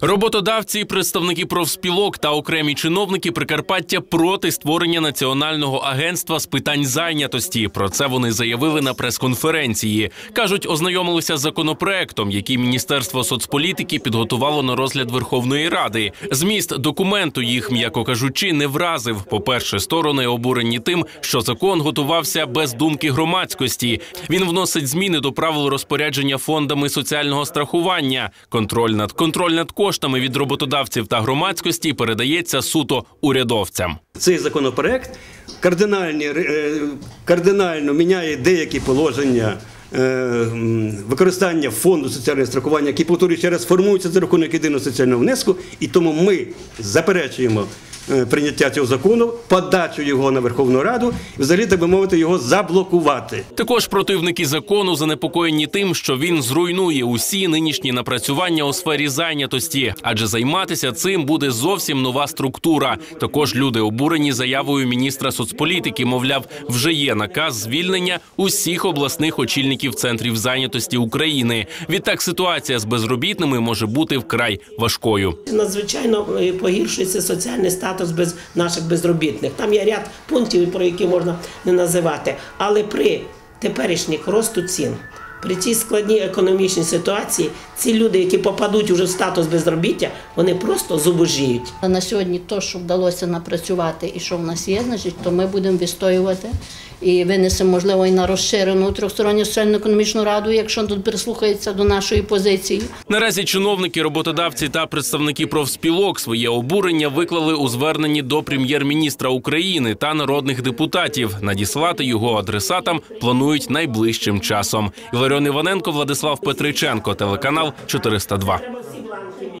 Роботодавці, представники профспілок та окремі чиновники Прикарпаття проти створення національного агентства з питань зайнятості. Про це вони заявили на прес-конференції. кажуть, ознайомилися з законопроектом, який міністерство соцполітики підготувало на розгляд Верховної Ради. Зміст документу їх, м'яко кажучи, не вразив. По перше, сторони обурені тим, що закон готувався без думки громадськості. Він вносить зміни до правил розпорядження фондами соціального страхування. Контроль над контроль над коштами від роботодавців та громадськості передається суто урядовцям. Цей законопроект кардинальні, е, кардинально міняє деякі положення. е, Використання фонду соціального страхування, які повторюю ще раз формуються за рахунок єдиного соціального внеску, і тому ми заперечуємо прийняття цього закону, подачу його на Верховну Раду, і взагалі, так би мовити, його заблокувати. Також противники закону занепокоєні тим, що він зруйнує усі нинішні напрацювання у сфері зайнятості, адже займатися цим буде зовсім нова структура. Також люди обурені заявою міністра соцполітики. Мовляв, вже є наказ звільнення усіх обласних очільників центрів зайнятості України. Відтак ситуація з безробітними може бути вкрай важкою. Надзвичайно е, погіршується соціальний статус без наших безробітних. Там є ряд пунктів, про які можна не називати. Але при теперішніх росту цін, при цій складній економічній ситуації, ці люди, які попадуть уже в статус безробіття, вони просто зубожіють. На сьогодні то, що вдалося напрацювати і що в нас є, значить, то ми будемо відстоювати і винесемо, можливо, і на розширену трьохсторонню соціально-економічну раду, якщо тут прислухається до нашої позиції. Наразі чиновники, роботодавці та представники профспілок своє обурення виклали у зверненні до прем'єр-міністра України та народних депутатів. Надіслати його адресатам планують найближчим часом. Іларіон Іваненко, Владислав Петриченко, телеканал 402.